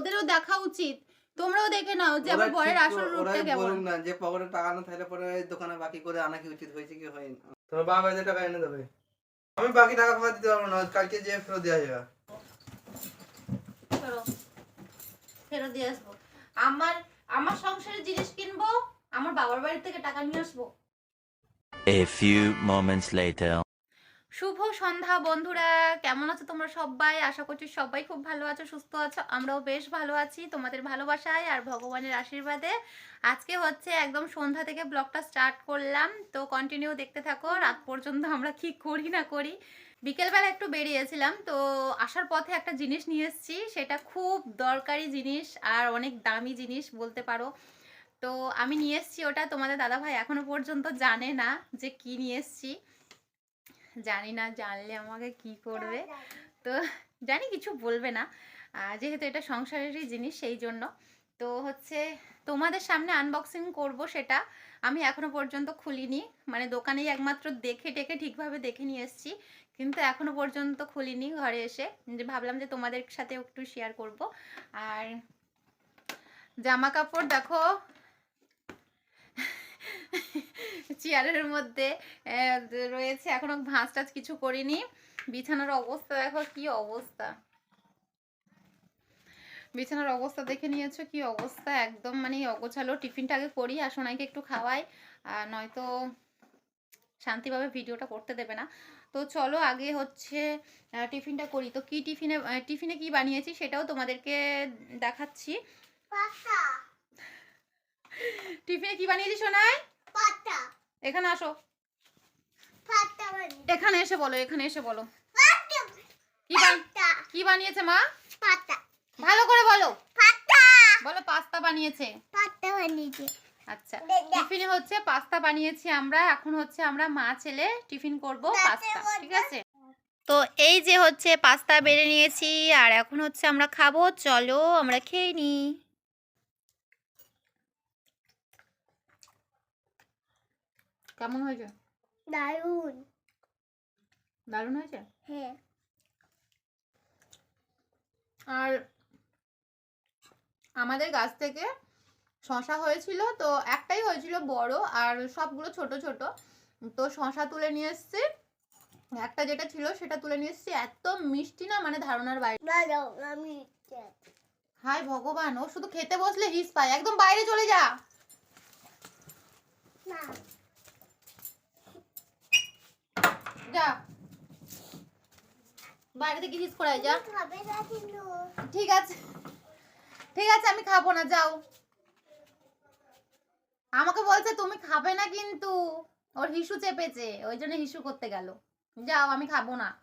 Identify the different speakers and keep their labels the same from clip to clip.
Speaker 1: ওদেরও দেখা উচিত। তোমরাও দেখে নাও যে আমার বরের আসল রূপটা কেমন।
Speaker 2: বলুক না যে পকেটে টাকা না থাকলে পরে দোকানে বাকি করে আনা কি উচিত হয়েছে কি হয়নি। তোমার বাবা এদের টাকা এনে দেবে। আমি বাকি টাকা ফাঁকা দিতে পারব না কালকে যে ফেরত দেওয়া যাবে।
Speaker 1: ফেরত দিয়ে আসব। আমার আমার সংসারের জিনিস কিনবো আমার বাবার বাড়ি থেকে টাকা নিয়ে আসব।
Speaker 3: A few moments later.
Speaker 1: শুভ সন্ধ্যা বন্ধুরা। কেমন আছো তোমরা সবাই? আশা করছি সবাই খুব ভালো আছো, সুস্থ আছো। আমরাও বেশ ভালো আছি তোমাদের ভালোবাসায় আর ভগবানের আশীর্বাদে। আজকে হচ্ছে একদম সন্ধ্যা থেকে ব্লগটা স্টার্ট করলাম। তো কন্টিনিউ দেখতে থাকো, রাত পর্যন্ত আমরা কি করি না করি। বিকেলবেলা একটু বেরিয়েছিলাম, তো আসার পথে একটা জিনিস নিয়ে এসেছি। সেটা খুব দরকারি জিনিস আর অনেক দামি জিনিস বলতে পারো। তো আমি নিয়ে এসেছি ওটা। তোমাদের দাদাভাই এখনও পর্যন্ত জানে না যে কি নিয়ে এসেছি। জানি না জানলে আমাকে কি করবে। তো জানি কিছু বলবে না। যেহেতু এটা সংসারেরই জিনিস সেই জন্য। তো হচ্ছে তোমাদের সামনে আনবক্সিং করব সেটা আমি এখনও পর্যন্ত খুলিনি। মানে দোকানেই একমাত্র দেখে টেকে ঠিকভাবে দেখে নিয়ে এসেছি। কিন্তু এখনও পর্যন্ত খুলিনি ঘরে এসে। যে ভাবলাম যে তোমাদের সাথে একটু শেয়ার করব। আর জামা কাপড় দেখো। চেয়ারের মধ্যে রয়েছে। এখনও ভাঁজ টাজ কিছু করিনি। বিছানার অবস্থা দেখো কি অবস্থা। বিছানার অবস্থা দেখে নিয়েছো কি অবস্থা। একদম মানে অগোছালো। টিফিনটা আগে করি আর সোনাইকে একটু খাওয়াই। আর নয়তো শান্তিভাবে ভিডিওটা করতে দেবে না। তো চলো আগে হচ্ছে টিফিনটা করি। তো কি টিফিনে টিফিনে কি বানিয়েছি সেটাও তোমাদেরকে দেখাচ্ছি। টিফিনে কি বানিয়েছি সোনাই?
Speaker 4: পাতা।
Speaker 1: এখানে আসো। এখানে এসে বলো এখানে এসে বলো। কি বান- কি বানিয়েছে মা? ভালো করে বলো। বলো পাস্তা বানিয়েছে। আচ্ছা। টিফিনে হচ্ছে পাস্তা বানিয়েছি আমরা। এখন হচ্ছে আমরা মা ছেলে টিফিন করব পাস্তা ঠিক আছে? তো এই যে হচ্ছে পাস্তা বেড়ে নিয়েছি আর এখন হচ্ছে আমরা খাব। চলো আমরা খেয়ে নিই। কেমন হয়েছে?
Speaker 4: দারুণ
Speaker 1: দারুণ হয়েছে?
Speaker 4: হ্যাঁ।
Speaker 1: আর আমাদের গাছ থেকে শশা হয়েছিল তো একটাই হয়েছিল বড় আর সবগুলো ছোট ছোট। তো শশা তুলে নিয়ে এসেছি। একটা যেটা ছিল সেটা তুলে নিয়ে এসেছি। এত মিষ্টি না মানে ধারণার বাইরে। হাই ভগবান ও শুধু খেতে বসলে হিস পায়। একদম বাইরে চলে যা।
Speaker 4: না।
Speaker 1: যা। বাইরে থেকে হিস করাই যা। ঠিক আছে। ঠিক আছে আমি খাব না যাও। আমাকে বলছে তুমি খাবে না কিন্তু। ওর হিসু চেপেছে ওই জন্য হিসু করতে গেল। যাও আমি খাব না।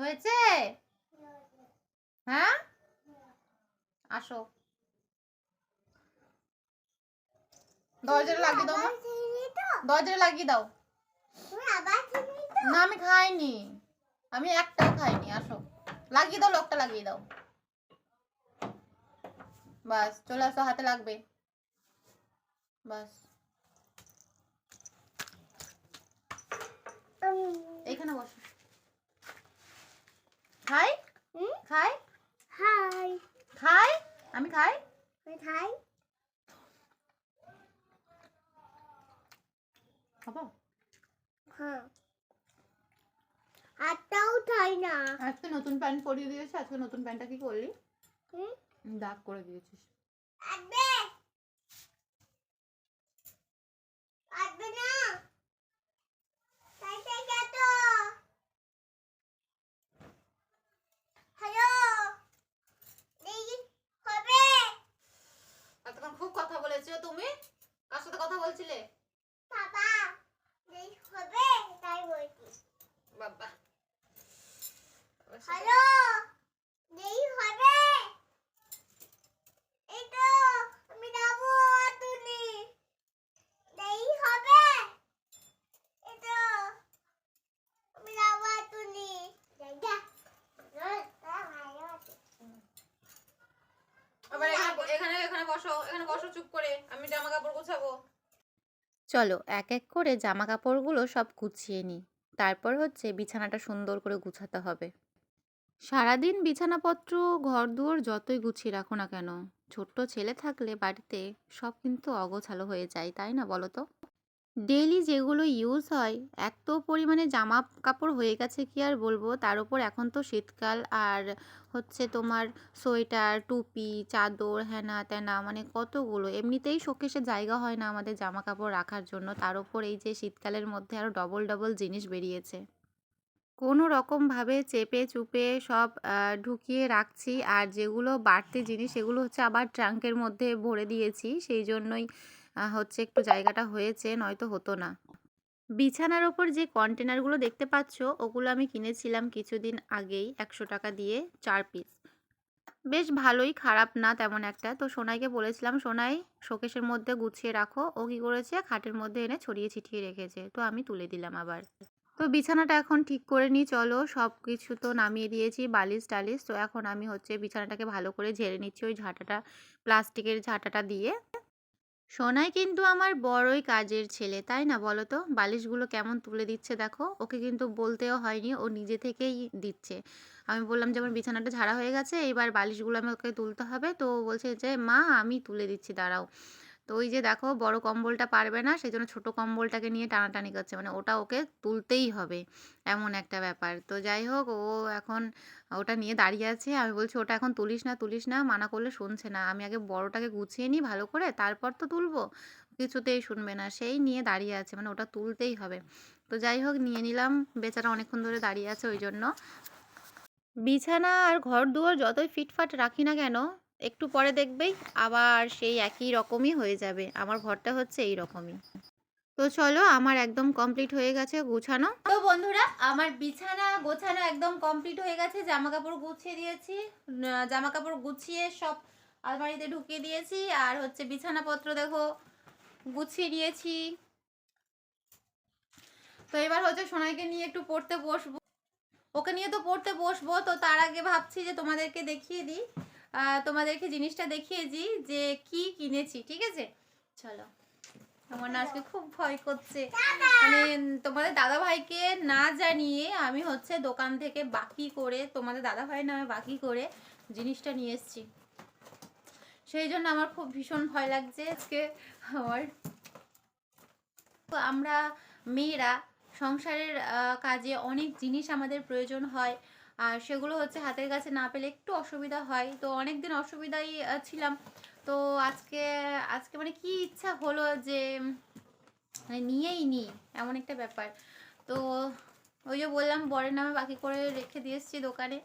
Speaker 1: হয়েছে? হ্যাঁ? আসো। দরজাটা লাগিয়ে দাও দরজাটা লাগিয়ে দাও। না আমি খাইনি। আমি একটাও খাইনি আসো। লাগিয়ে দাও লোকটা লাগিয়ে দাও। বাস চলে আসো হাতে লাগবে। বাস।
Speaker 4: উম,
Speaker 1: এইখানে বসো। খাই? খাই?
Speaker 4: হাই
Speaker 1: খাই? আমি খাই? খাব?
Speaker 4: হ্যাঁ। হাতটাও খাই না।
Speaker 1: আজকে নতুন প্যান্ট পরিয়ে দিয়েছে আজকে নতুন প্যান্টটা কি করলি?
Speaker 4: হুম?
Speaker 1: দাগ করে দিয়েছিস
Speaker 4: আসবে আসবে না তাইতে যত হ্যালো দেখি হবে
Speaker 1: এতক্ষণ খুব কথা বলেছ তুমি কার সাথে কথা বলছিলে
Speaker 4: বাবা দেখি হবে তাই বলছি
Speaker 1: বাবা
Speaker 4: হ্যালো দেখি হবে এই তো আমি যাব তুমি দেখি হবে এই তো আমি যাব তুমি যা
Speaker 1: আবার এখানে এখানে এখানে বসো এখানে বসো চুপ করে আমি আমি জামা কাপড় গোছাবো চলো এক এক করে জামা কাপড়গুলো সব গুছিয়ে নিই। তারপর হচ্ছে বিছানাটা সুন্দর করে গুছাতে হবে। সারাদিন বিছানাপত্র ঘর দুয়ার যতই গুছিয়ে রাখো না কেন, ছোট্ট ছেলে থাকলে বাড়িতে সব কিন্তু অগোছালো হয়ে যায়, তাই না বলো তো? ডেইলি যেগুলো ইউজ হয়, এত পরিমাণে জামা কাপড় হয়ে গেছে কি আর বলব? তার উপর এখন তো শীতকাল আর হচ্ছে তোমার সোয়েটার, টুপি, চাদর হ্যানা ত্যানা মানে কতগুলো। এমনিতেই শোকেসে জায়গা হয় না আমাদের জামা কাপড় রাখার জন্য। তার উপর এই যে শীতকালের মধ্যে আরও ডবল ডবল জিনিস বেরিয়েছে। কোনো রকমভাবে চেপে চুপে সব ঢুকিয়ে রাখছি। আর যেগুলো বাড়তি জিনিস, সেগুলো হচ্ছে আবার ট্রাঙ্কের মধ্যে ভরে দিয়েছি। সেই জন্যই হচ্ছে একটু জায়গাটা হয়েছে, নয়তো হতো না। বিছানার ওপর যে কন্টেনারগুলো দেখতে পাচ্ছ, ওগুলো আমি কিনেছিলাম কিছুদিন আগেই একশো টাকা দিয়ে চার পিস। বেশ ভালোই, খারাপ না তেমন একটা। তো সোনাইকে বলেছিলাম, সোনাই শোকেশের মধ্যে গুছিয়ে রাখো। ও কী করেছে, খাটের মধ্যে এনে ছড়িয়ে ছিটিয়ে রেখেছে। তো আমি তুলে দিলাম আবার। তো বিছানাটা এখন ঠিক করে নিই চলো। সব কিছু তো নামিয়ে দিয়েছি, বালিশ টালিশ। তো এখন আমি হচ্ছে বিছানাটাকে ভালো করে ঝেড়ে নিচ্ছি ওই ঝাঁটাটা, প্লাস্টিকের ঝাঁটাটা দিয়ে। সোনাই কিন্তু আমার বড়ই কাজের ছেলে, তাই না বলো তো? বালিশগুলো কেমন তুলে দিচ্ছে দেখো? ওকে কিন্তু বলতেও হয়নি, ও নিজে থেকেই দিচ্ছে। আমি বললাম যে আমার বিছানাটা ঝাড়া হয়ে গেছে, এবার বালিশগুলো আমি ওকে তুলতে হবে। তো বলছে যে, মা, আমি তুলে দিচ্ছি, দাঁড়াও। তো ওই যে দেখো বড় কম্বলটা পারবে না সেই জন্য ছোটো কম্বলটাকে নিয়ে টানাটানি করছে। মানে ওটা ওকে তুলতেই হবে এমন একটা ব্যাপার। তো যাই হোক, ও এখন ওটা নিয়ে দাঁড়িয়ে আছে। আমি বলছি, ওটা এখন তুলিস না তুলিস না, মানা করলে শুনছে না। আমি আগে বড়টাকে গুছিয়ে নিই ভালো করে, তারপর তো তুলবো। কিছুতেই শুনবে না। সেই নিয়ে দাঁড়িয়ে আছে। মানে ওটা তুলতেই হবে। তো যাই হোক, নিয়ে নিলাম। বেচারা অনেকক্ষণ ধরে দাঁড়িয়ে আছে ওই জন্য। বিছানা আর ঘর দুয়ার যতই ফিটফাট রাখি না কেন একটু পরে দেখবেই আবার সেই একই রকমই হয়ে যাবে। আমার ঘরটা হচ্ছে এই রকমই। তো চলো আমার একদম কমপ্লিট হয়ে গেছে গোছানো। তো বন্ধুরা, আমার বিছানা গোছানো একদম কমপ্লিট হয়ে গেছে। জামা কাপড় গুছিয়ে দিয়েছি জামা কাপড় গুছিয়ে সব আলমারিতে ঢুকিয়ে দিয়েছি। আর হচ্ছে বিছানাপত্র দেখো, গুছিয়ে দিয়েছি তো এবার হচ্ছে সোনাইকে নিয়ে একটু পড়তে বসবো। ওকে নিয়ে তো পড়তে বসবো, তো তার আগে ভাবছি যে তোমাদেরকে দেখিয়ে দিই। তোমাদেরকে জিনিসটা দেখিয়ে দিই যে কি কিনেছি, ঠিক আছে? চলো। আমার না আজকে খুব ভয় করছে। মানে তোমাদের দাদা ভাইকে না জানিয়ে আমি হচ্ছে দোকান থেকে বাকি করে, তোমাদের দাদা ভাই নামে বাকি করে জিনিসটা নিয়ে এসেছি। সেই জন্য আমার খুব ভীষণ ভয় লাগছে আজকে আমার। আমরা মেয়েরা সংসারের কাজে অনেক জিনিস আমাদের প্রয়োজন হয়। আর সেগুলো হচ্ছে হাতের কাছে না পেলে একটু অসুবিধা হয়। তো অনেক দিন অসুবিধাই ছিলাম। তো আজকে আজকে মানে কি ইচ্ছা হলো যে মানে নিয়েই নি, এমন একটা ব্যাপার। তো ওই যে বললাম, বরের নামে বাকি করে রেখে দিয়ে এসেছি দোকানে।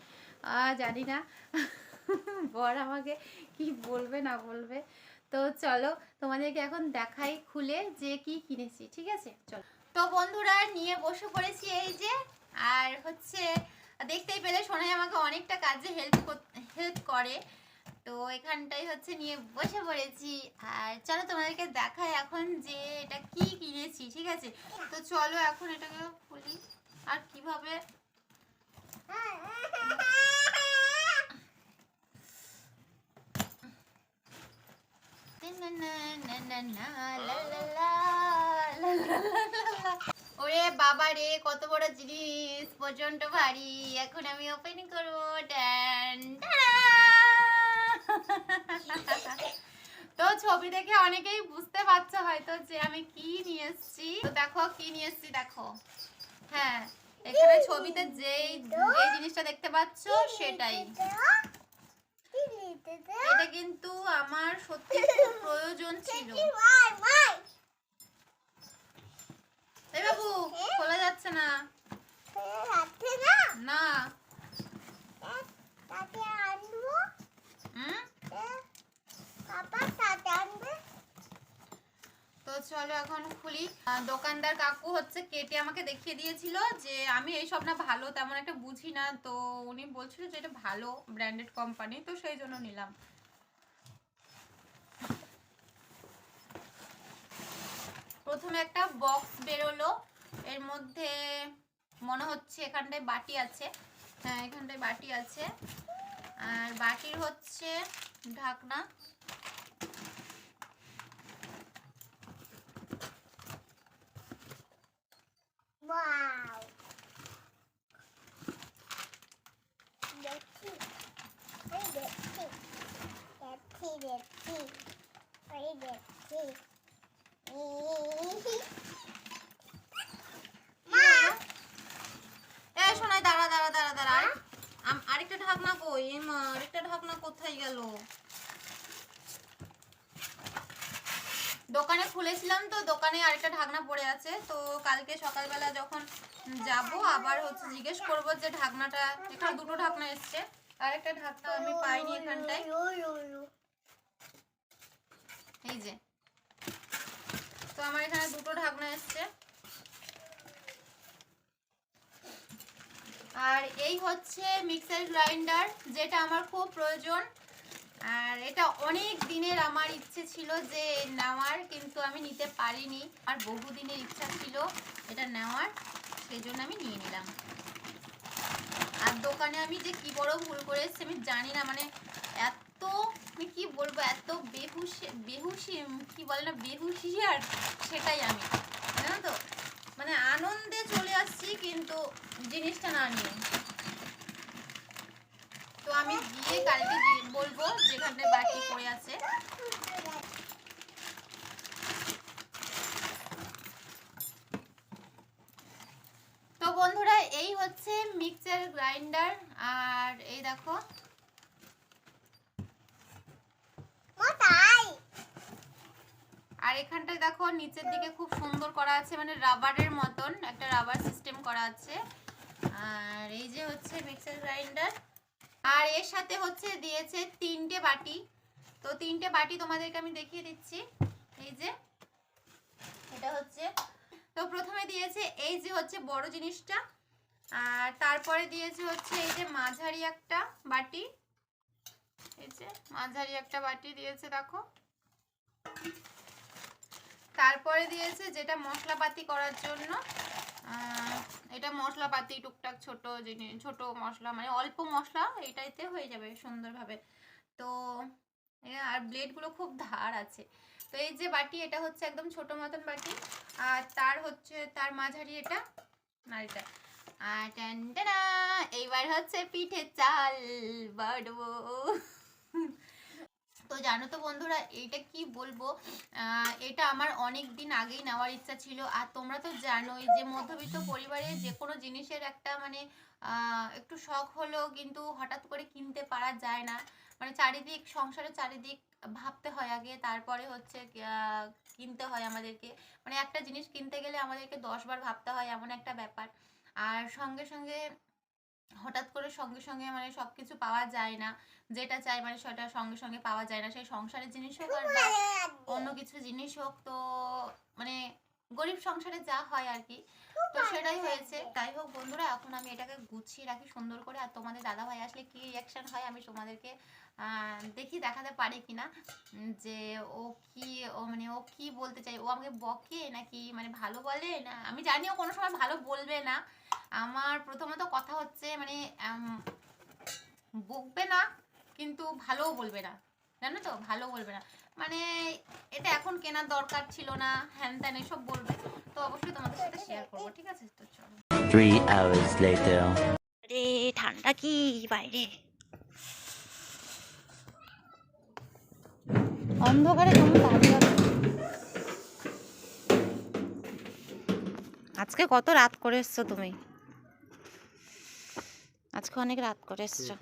Speaker 1: জানি না। বর আমাকে কি বলবে, না বলবে। তো চলো, তোমাদেরকে এখন দেখাই খুলে যে কি কিনেছি, ঠিক আছে? চলো। তো বন্ধুরা, নিয়ে বসে পড়েছি এই যে, আর হচ্ছে দেখতেই পেলে সোনাই আমাকে অনেকটা কাজে হেল্প হেল্প করে তো এখানটাই হচ্ছে নিয়ে বসে পড়েছি আর চলো তোমাদেরকে দেখায় এখন যে এটা কি কিনেছি ঠিক আছে তো চলো এখন এটাকে খুলি আর কীভাবে ওরে বাবা রে, কত বড় জিনিস প্রচণ্ড ভারী। এখন আমি ওপেন করব। তো ছবি দেখে অনেকেই বুঝতে পারছ হয়তো যে আমি কি নিয়ে এসেছি। তো দেখো, কি নিয়ে এসেছি দেখো। হ্যাঁ এখানে ছবিতে যেই যে জিনিসটা দেখতে পাচ্ছ, সেটাই। এটা কিন্তু আমার সত্যি খুব প্রয়োজন ছিল। এই বাবু, খোলা যাচ্ছে না। না। হুম? তো চলো এখন খুলি। দোকানদার কাকু হচ্ছে, কেটে আমাকে দেখিয়ে দিয়েছিল যে আমি এইসব না ভালো, তেমন একটা বুঝি না। তো উনি বলছিল যে এটা ভালো ব্র্যান্ডেড কোম্পানি তো সেই জন্য নিলাম। প্রথমে একটা বক্স বেরোলো। এর মধ্যে মনে হচ্ছে এখানটায় বাটি আছে। হ্যাঁ এখানটায় বাটি আছে। আর বাটির হচ্ছে ঢাকনা।
Speaker 4: দেখি দেখি দেখি
Speaker 1: দেখি শোনাই দাঁড়া দাঁড়া দাঁড়া দাঁড়া। আরেকটা ঢাকনা কই? এ মা আরেকটা ঢাকনা কোথায় গেল? দোকানে খুলেছিলাম তো দোকানে আরেকটা ঢাকনা পড়ে আছে। তো কালকে সকালবেলা যখন যাব আবার হচ্ছে জিজ্ঞেস করব যে ঢাকনাটা এখানে দুটো ঢাকনা এসছে। আরেকটা ঢাকনা আমি পাইনি এখানটায়। এই যে তো আমার এখানে দুটো ঢাকনা এসছে। আর এই হচ্ছে মিক্সার গ্রাইন্ডার, যেটা আমার খুব প্রয়োজন। আর এটা অনেক দিনের আমার ইচ্ছে ছিল যে নেওয়ার, কিন্তু আমি নিতে পারিনি। আর বহুদিনের ইচ্ছা ছিল এটা নেওয়ার সেই জন্য আমি নিয়ে নিলাম। আর দোকানে আমি যে কি বড় ভুল করে এসেছি আমি জানি না মানে এত কি বলব, এত বেহুশি বেহুশি, কি বলে না বেহুশি আর সেটাই আমি, জানো তো? মানে আনন্দে চলে আসছি, কিন্তু জিনিসটা না নিয়ে। তো আমি গিয়ে কালকে বলব, যেখানে বাকি পড়ে আছে। বন্ধুরা, এই হচ্ছে মিক্সার গ্রাইন্ডার আর এই দেখো
Speaker 4: তাই
Speaker 1: আর এখানটায় দেখো, নিচের দিকে খুব সুন্দর করা আছে মানে রাবারের মতন একটা রাবার সিস্টেম করা আছে। আর এই যে হচ্ছে মিক্সার গ্রাইন্ডার আর এর সাথে হচ্ছে দিয়েছে তিনটে বাটি। তো তিনটে বাটি তোমাদেরকে আমি দেখিয়ে দিচ্ছি। এই যে, এটা হচ্ছে, তো প্রথমে দিয়েছে এই যে হচ্ছে বড় জিনিসটা। আর তারপরে দিয়েছে হচ্ছে এই যে মাঝারি একটা বাটি। এই যে মাঝারি একটা বাটি দিয়েছে, দেখো। তারপরে দিয়েছে যেটা মশলাপাতি করার জন্য এটা মশলাপাতি, টুকটাক ছোট জিনিস, ছোট মশলা মানে অল্প মশলা এটাইতে হয়ে যাবে সুন্দরভাবে। তো আর ব্লেডগুলো খুব ধার আছে। তো এই যে বাটি, এটা হচ্ছে একদম ছোট মতন বাটি, আর তার হচ্ছে, তার মাঝারি এটা, আর এটা। এইবার হচ্ছে পিঠে চাল বাড়বো তো জানো তো বন্ধুরা, এইটা কি বলব? এটা আমার অনেক দিন আগেই নেওয়ার ইচ্ছা ছিল। আর তোমরা তো জানোই যে মধ্যবিত্ত পরিবারে যে কোনো জিনিসের একটা মানে একটু শখ হলেও কিন্তু হঠাৎ করে কিনতে পারা যায় না। মানে চারিদিক, সংসারের চারিদিক ভাবতে হয় আগে, তারপরে হচ্ছে কিনতে হয় আমাদেরকে। মানে একটা জিনিস কিনতে গেলে আমাদেরকে দশবার ভাবতে হয়, এমন একটা ব্যাপার। আর সঙ্গে সঙ্গে হঠাৎ করে সঙ্গে সঙ্গে মানে সবকিছু পাওয়া যায় না। যেটা চাই মানে সেটা সঙ্গে সঙ্গে পাওয়া যায় না। সেই সংসারের জিনিস হোক আর অন্য কিছু জিনিস হোক তো মানে গরিব সংসারে যা হয় আর কি। তো সেটাই হয়েছে। যাই হোক বন্ধুরা এখন আমি এটাকে গুছিয়ে রাখি সুন্দর করে। আর তোমাদের দাদা ভাই আসলে কি রিয়াকশন হয় আমি তোমাদেরকে দেখি দেখাতে পারি কিনা। যে ও কি ও মানে ও কি বলতে চাই ও আমাকে বকে নাকি মানে ভালো বলে? না আমি জানি ও কোনো সময় ভালো বলবে না। আমার প্রথমত কথা হচ্ছে মানে বকবে না কিন্তু ভালোও বলবে না। জানো তো? ভালো বলবে না। মানে এটা এখন কেনার দরকার ছিল না হ্যান ত্যান এসব বলবে। তো অবশ্যই তোমাদের সাথে শেয়ার করব ঠিক আছে? তো চলো। ঠান্ডা কি বাইরে? অন্ধকারে কেমন দাঁড়িয়ে আজকে কত রাত করে এসছো তুমি? আজকে অনেক রাত করে এসছো।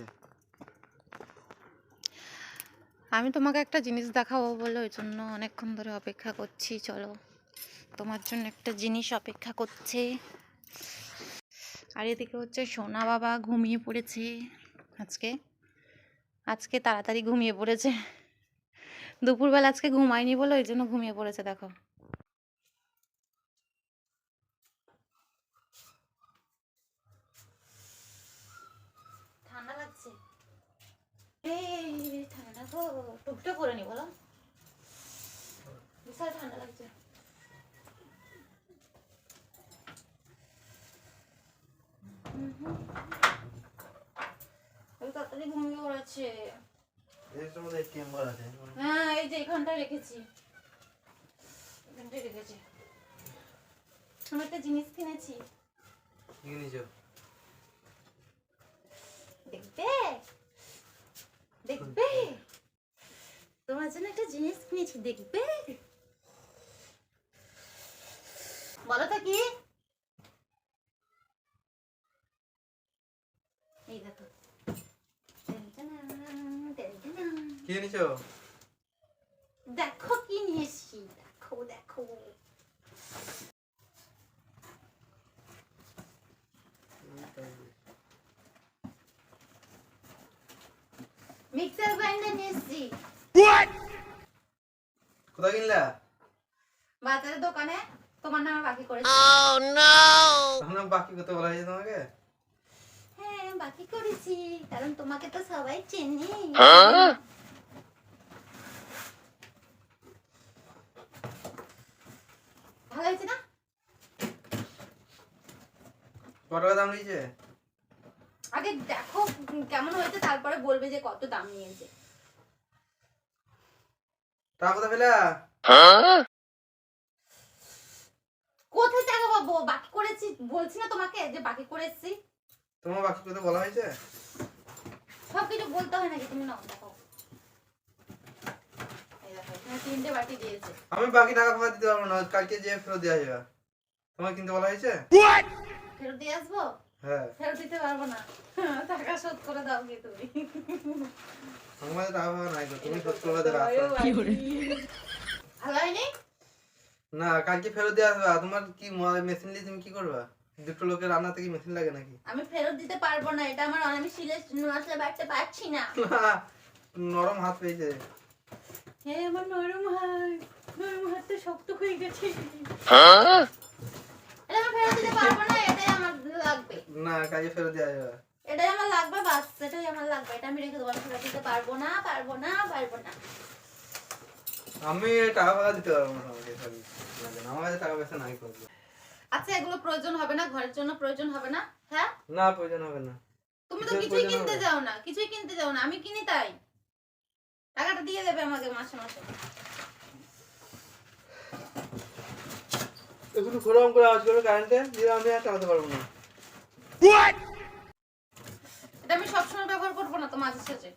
Speaker 1: আমি তোমাকে একটা জিনিস দেখাবো বলে ওই জন্য অনেকক্ষণ ধরে অপেক্ষা করছি, চলো। তোমার জন্য একটা জিনিস অপেক্ষা করছে। আর এদিকে হচ্ছে সোনা বাবা ঘুমিয়ে পড়েছে আজকে। আজকে তাড়াতাড়ি ঘুমিয়ে পড়েছে। দুপুরবেলা আজকে ঘুমায়নি বলে ওই জন্য ঘুমিয়ে পড়েছে, দেখো। ঠান্ডা লাগছে? টুকটা করে নি বলো। বিশাল ঠান্ডা লাগছে। তাড়াতাড়ি ঘুমিয়ে পড়েছে হ্যাঁ এই যে এখানটায় রেখেছি। এখানটায় রেখেছি। আমি একটা জিনিস কিনেছি? দেখবে? দেখবে? জিনিস কিনেছি দেখবে? বলো তো কি? এই দেখো।
Speaker 2: কি এনেছো?
Speaker 1: দেখো কি নিয়ে এসছি। দেখো দেখো। মিক্সার গ্রাইন্ডার নিয়ে এসছি।
Speaker 2: কোথায় কিনলা
Speaker 1: বাজারের দোকানে তোমার নামে বাকি করেছি।
Speaker 2: তখন বাকি করতে বলা হয়েছে তোমাকে?
Speaker 1: হ্যাঁ বাকি করেছি। কারণ তোমাকে তো সবাই চেনে। ভালো হয়েছে না?
Speaker 2: কত দাম নিয়েছে?
Speaker 1: আগে দেখো কেমন হয়েছে তারপরে বলবে যে কত দাম নিয়েছে।
Speaker 2: টাকা কোথায় পেলা
Speaker 1: কোথায় টাকা পাবো বাকি করেছি বলছি না তোমাকে যে বাকি করেছি
Speaker 2: তোমার বাকি করতে বলা হয়েছে?
Speaker 1: সব কিছু বলতে হয় নাকি? তুমি নাও দেখো। তিনটে বাটি দিয়েছে।
Speaker 2: আমি বাকি টাকা ফেরত দিতে পারব না কালকে যে ফেরত দেওয়া যাবে। তোমার কিনতে বলা হয়েছে?
Speaker 1: ফেরত দিয়ে আসব?
Speaker 2: হ্যাঁ।
Speaker 1: ফেরত দিতে পারব না। টাকা শোধ করে দাও কি তুমি।
Speaker 2: আমার কাছে নাই তো, তুমি শোধ করবে দেবে আস্তে আস্তে।
Speaker 1: ভালো হয়নি?
Speaker 2: না কালকে ফেরত দিয়ে আসবে। তোমার কি মেশিন নিয়ে তুমি কি করবা? দুটো লোকের রান্নাতে কি মেশিন লাগে নাকি?
Speaker 1: আমি ফেরত দিতে পারব না এটা আমার আমি শিলে মশলা বাটতে পারছি না।
Speaker 2: নরম হাত পেয়েছে।
Speaker 1: হ্যাঁ আমার নরম হাত। নরম হাতটা শক্ত হয়ে গেছে। এটা আমি ফেরত দিতে পারব না লাগবে।
Speaker 2: না কালকে ফেরত দেওয়া যাবে
Speaker 1: এটাই আমার লাগবে বাস এটাই আমার লাগবে। এটা আমি রেখে দেবো আমি ফেরত দিতে পারব না পারব না পারব না।
Speaker 2: আমি টাকা ফাকা দিতে পারব না আমার কাছে টাকা পয়সা নাই করব
Speaker 1: আচ্ছা এগুলো প্রয়োজন হবে না? ঘরের জন্য প্রয়োজন হবে না? হ্যাঁ?
Speaker 2: না প্রয়োজন হবে না।
Speaker 1: তুমি তো কিছুই কিনতে? যাও না কিছুই কিনতে যাও না। আমি কিনি তাই। টাকাটা দিয়ে দেবে আমাকে মাসে মাসে।
Speaker 2: একটু গরম করে করবে কারেন্টে দিয়ে আমি আর চালাতে পারব না।
Speaker 1: এটা আমি সবসময় ব্যবহার করব না তো মাঝে সাঝে।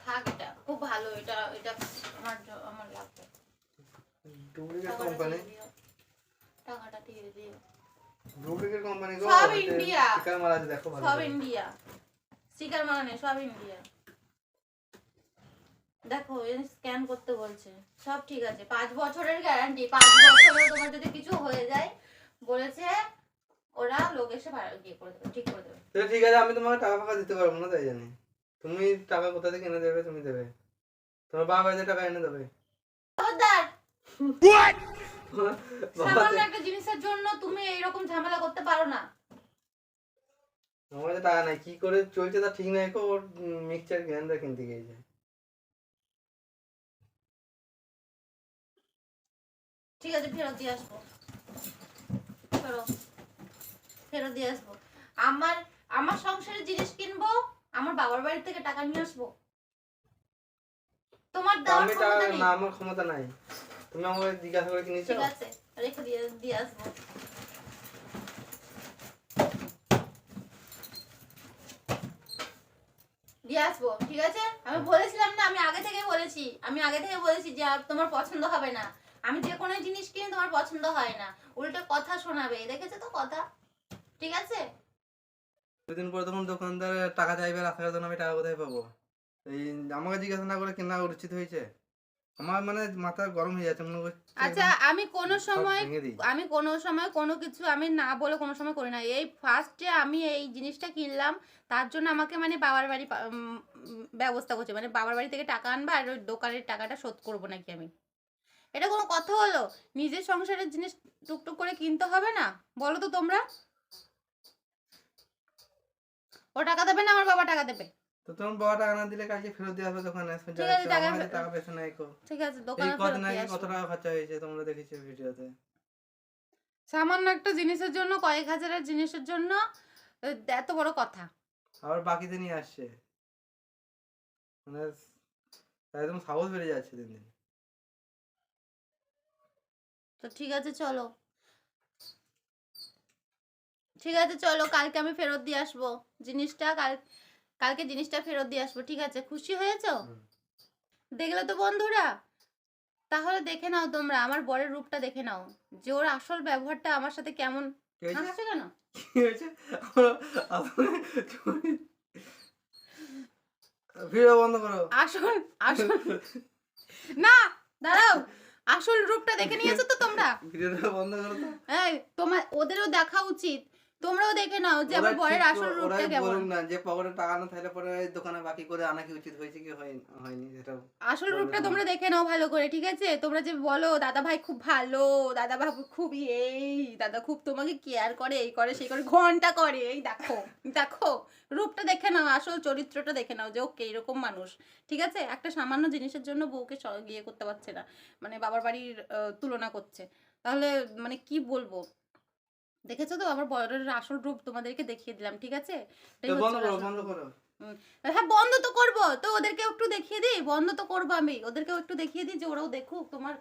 Speaker 1: থাক এটা খুব ভালো এটা এটা আমার আমার লাগবে। টাকাটা দিয়ে দিও। টাকাটা দিয়ে দিও।
Speaker 2: ডুপ্লিকেট কোম্পানি গো
Speaker 1: সব ইন্ডিয়া।
Speaker 2: স্টিকার মারা আছে দেখো ভালো
Speaker 1: সব ইন্ডিয়া স্টিকার মারা নেই সব ইন্ডিয়া দেখো স্ক্যান করতে বলছে। সব ঠিক আছে। পাঁচ বছরের গ্যারান্টি পাঁচ বছরে তোমার যদি কিছু হয়ে যায় বলেছে ওরা লোক এসে ভাড়া- করে দেবে ঠিক করে দেবে।
Speaker 2: তো ঠিক আছে আমি তোমাকে টাকা ফাকা দিতে পারব না তাই জানি। তুমি টাকা কোথা থেকে এনে দেবে তুমি দেবে। তোমার বাবা বাড়িতে টাকা এনে দেবে।
Speaker 1: সামান্য একটা জিনিসের জন্য তুমি এইরকম ঝামেলা করতে পারো না।
Speaker 2: আমার টাকা নাই কি করে চলছে তা ঠিক নাই ওর মিক্সচার গ্রাইন্ডার কিনতে গিয়েছে
Speaker 1: ঠিক আছে ফেরত দিয়ে আসব। ফেরত ফেরত দিয়ে আসব। আমার আমার সংসারের জিনিস কিনবো আমার বাবার বাড়ি থেকে টাকা নিয়ে আসব। তোমার দেওয়ার ক্ষমতা নেই।
Speaker 2: না আমার ক্ষমতা নাই। তুমি আমাকে জিজ্ঞাসা করে কিনেছো?
Speaker 1: ঠিক আছে রেখে দিয়ে দিয়ে আসব। দিয়ে আসব ঠিক আছে? আমি বলেছিলাম না আমি আগে থেকে বলেছি। আমি আগে থেকে বলেছি যে তোমার পছন্দ হবে না। আমি যে কোনো জিনিস কিনে তোমার পছন্দ হয় না। উল্টো কথা শোনাবে দেখেছ তো কথা? ঠিক আছে?
Speaker 2: দুদিন পরে তখন দোকানদার টাকা চাইবে জন্য আমি টাকা কোথায় পাবো? এই আমাকে জিজ্ঞাসা না করে কেনা উচিত হয়েছে। আমার মানে মাথা গরম হয়ে যাচ্ছে মনে করছে
Speaker 1: আচ্ছা আমি কোনো সময় আমি কোনো সময় কোনো কিছু আমি না বলে কোনো সময় করি না। এই ফার্স্টে আমি এই জিনিসটা কিনলাম তার জন্য আমাকে মানে বাবার বাড়ি ব্যবস্থা করছে। মানে বাবার বাড়ি থেকে টাকা আনবা আর ওই দোকানের টাকাটা শোধ করব নাকি আমি। এটা কোনো কথা হলো? নিজের সংসারের জিনিস টুকটুক করে কিনতে হবে না? বলো তো তোমরা। ও টাকা দেবে না আমার বাবা টাকা দেবে?
Speaker 2: তো তোমার বাবা টাকা না দিলে কালকে ফেরত দিয়ে আসবে দোকানে
Speaker 1: ঠিক আছে, টাকা
Speaker 2: টাকা পয়সা নাই কো।
Speaker 1: ঠিক আছে দোকানে ফেরত দিয়ে
Speaker 2: কত টাকা খরচা হয়েছে তোমরা দেখেছ ভিডিওতে?
Speaker 1: সামান্য একটা জিনিসের জন্য কয়েক হাজারের জিনিসের জন্য এত বড় কথা।
Speaker 2: আবার বাকিতে নিয়ে আসছে। মানে একদম সাহস বেড়ে যাচ্ছে দিন দিন।
Speaker 1: তো ঠিক আছে চলো। ঠিক আছে চলো কালকে আমি ফেরত দিয়ে আসব জিনিসটা কাল কালকে জিনিসটা ফেরত দিয়ে আসব ঠিক আছে? খুশি হয়েছো। দেখলে তো বন্ধুরা? তাহলে দেখে নাও তোমরা আমার বরের রূপটা দেখে নাও যে ওর আসল ব্যবহারটা আমার সাথে কেমন হাসছো কেন?
Speaker 2: ভিডিও বন্ধ করো।
Speaker 1: আসল আসল না দাঁড়াও আসল রূপটা দেখে নিয়েছো তো তোমরা?
Speaker 2: ভিডিওটা বন্ধ করো তো।
Speaker 1: এই তোমার ওদেরও দেখা উচিত। তোমরাও দেখে নাও যে আমার বরের আসল রূপটা কেমন।
Speaker 2: না যে পকেটে টাকা না থাকলে পরে দোকানে বাকি করে আনা কি উচিত হয়েছে কি হয়নি সেটা
Speaker 1: আসল রূপটা
Speaker 2: তোমরা
Speaker 1: দেখে নাও ভালো করে ঠিক আছে? তোমরা যে বলো দাদা ভাই খুব ভালো দাদা বাবু খুব এই দাদা খুব তোমাকে কেয়ার করে এই করে সেই করে ঘণ্টা করে। এই দেখো দেখো রূপটা দেখে নাও আসল চরিত্রটা দেখে নাও যে ওকে এরকম মানুষ ঠিক আছে? একটা সামান্য জিনিসের জন্য বউকে ইয়ে করতে পারছে না মানে বাবার বাড়ির তুলনা করছে। তাহলে মানে কি বলব? দেখেছ তো? আমার বরের আসল রূপ তোমাদেরকে দেখিয়ে দিলাম ঠিক আছে? হ্যাঁ বন্ধ তো করব। তো ওদেরকে একটু দেখিয়ে দিই। বন্ধ তো করব আমি। ওদেরকেও একটু দেখিয়ে দিই যে ওরাও দেখুক তোমার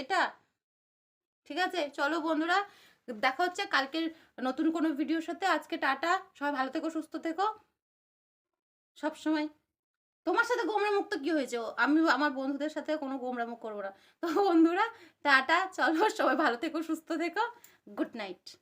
Speaker 1: এটা ঠিক আছে? চলো বন্ধুরা দেখা হচ্ছে কালকের নতুন কোনো ভিডিওর সাথে। আজকে টাটা। সবাই ভালো থেকো সুস্থ থেকো। সব সময়। তোমার সাথে গোমরা মুক্ত কি হয়েছে? আমি আমার বন্ধুদের সাথে কোনো গোমরা মুখ করব না। তো বন্ধুরা টাটা। চলো সবাই ভালো থেকো সুস্থ থেকো। good night.